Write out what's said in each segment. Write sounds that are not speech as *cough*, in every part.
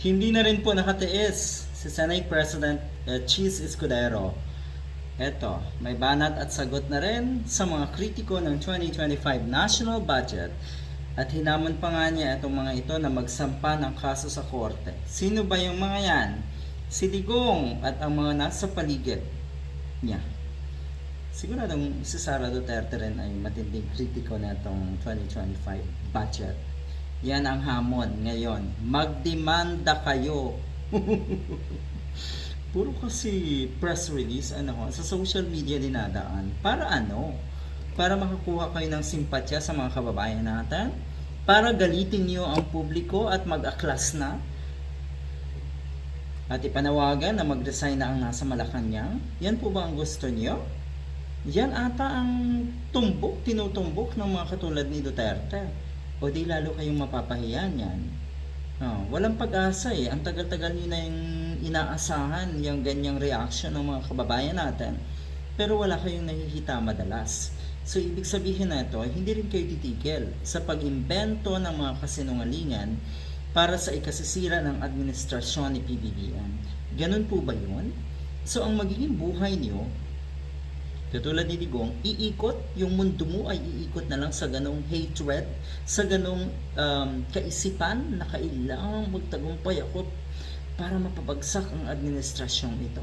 Hindi na rin po nakatiis si Senate President uh, Cheese Escudero. Eto, may banat at sagot na rin sa mga kritiko ng 2025 national budget at hinamon pa nga niya itong mga ito na magsampa ng kaso sa korte. Sino ba yung mga yan? Si Digong at ang mga nasa paligid niya. Siguradong si Sara Duterte rin ay matinding kritiko na itong 2025 budget. Yan ang hamon ngayon. Magdemanda kayo. *laughs* Puro kasi press release, ano ho, sa social media dinadaan. Para ano? Para makakuha kayo ng simpatya sa mga kababayan natin? Para galitin niyo ang publiko at mag-aklas na? At ipanawagan na mag-resign na ang nasa Malacanang? Yan po ba ang gusto niyo? Yan ata ang tumbok, tinutumbok ng mga katulad ni Duterte. O di lalo kayong mapapahiya niyan. Oh, walang pag-asa eh. Ang tagal-tagal nyo na yung inaasahan yung ganyang reaction ng mga kababayan natin. Pero wala kayong nakikita madalas. So, ibig sabihin na ito, hindi rin kayo titigil sa pag-imbento ng mga kasinungalingan para sa ikasisira ng administrasyon ni PBBM. Ganun po ba yun? So, ang magiging buhay niyo, Katulad ni Digong, iikot, yung mundo mo ay iikot na lang sa ganong hatred, sa ganong um, kaisipan na kailangang magtagumpay ako para mapabagsak ang administrasyong ito.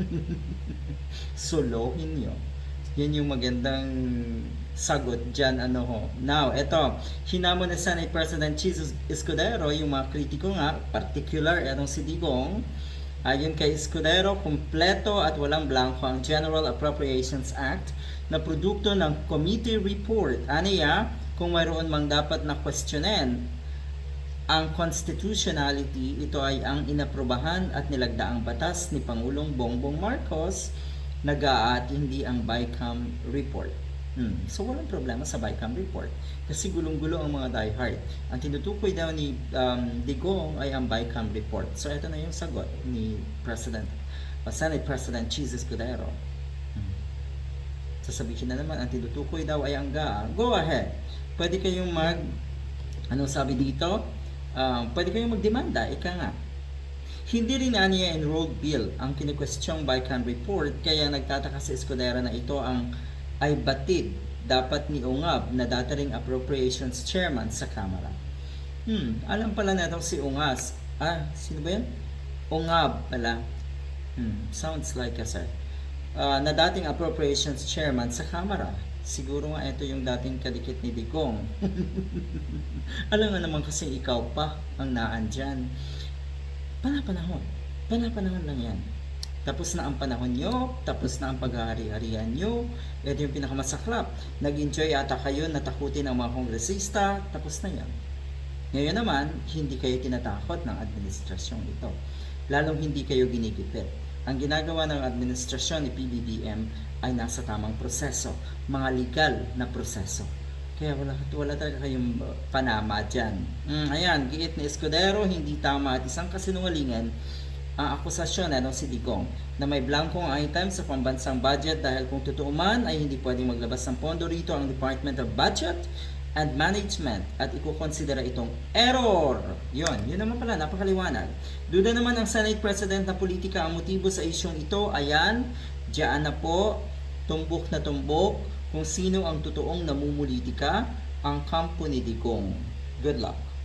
*laughs* Solohin nyo. Yan yung magandang sagot dyan. Ano ho. Now, eto, hinamon ni Senate President Jesus Escudero, yung mga kritiko nga, particular, etong si Digong, Ayon kay Escudero, kumpleto at walang blanco ang General Appropriations Act na produkto ng committee report. Aniya, kung mayroon mang dapat na questionin ang constitutionality, ito ay ang inaprubahan at nilagdaang batas ni Pangulong Bongbong Marcos naga at hindi ang BICAM report. Hmm. So walang problema sa BICAM report kasi gulong-gulo ang mga diehard. Ang tinutukoy daw ni um, Digong ay ang BICAM report. So ito na yung sagot ni President uh, Senate President Jesus Escudero. Hmm. Sasabihin na naman ang tinutukoy daw ay ang GA. Go ahead. Pwede kayong mag ano sabi dito? Uh, pwede kayong magdemanda, ika nga. Hindi rin na niya enrolled bill ang kinikwestiyong BICAM report kaya nagtataka si Escudero na ito ang ay batid dapat ni Ungab na dati ring appropriations chairman sa Kamara. Hmm, alam pala na si Ungas. Ah, sino ba yan? Ungab pala. Hmm, sounds like a sir. Ah, na dating appropriations chairman sa Kamara. Siguro nga ito yung dating kadikit ni Digong. *laughs* alam nga naman kasi ikaw pa ang naan dyan. Panapanahon. Panapanahon lang yan. Tapos na ang panahon nyo, tapos na ang paghahari-harian nyo. Ito yung pinakamasaklap. Nag-enjoy ata kayo natakutin ang mga kongresista, tapos na yan. Ngayon naman, hindi kayo tinatakot ng administrasyong ito. Lalong hindi kayo ginigipit. Ang ginagawa ng administrasyon ni PBBM ay nasa tamang proseso, mga legal na proseso. Kaya wala, wala talaga kayong panama dyan. Mm, ayan, giit ni Escudero, hindi tama at isang kasinungalingan ang akusasyon ano si Digong na may blankong item sa pambansang budget dahil kung totoo man ay hindi pwedeng maglabas ng pondo rito ang Department of Budget and Management at ikukonsidera itong error. Yon, yun naman pala, napakaliwanag. Duda naman ang Senate President na politika ang motibo sa isyong ito. Ayan, diyan na po, tumbok na tumbok kung sino ang totoong namumulitika ang kampo ni Digong. Good luck.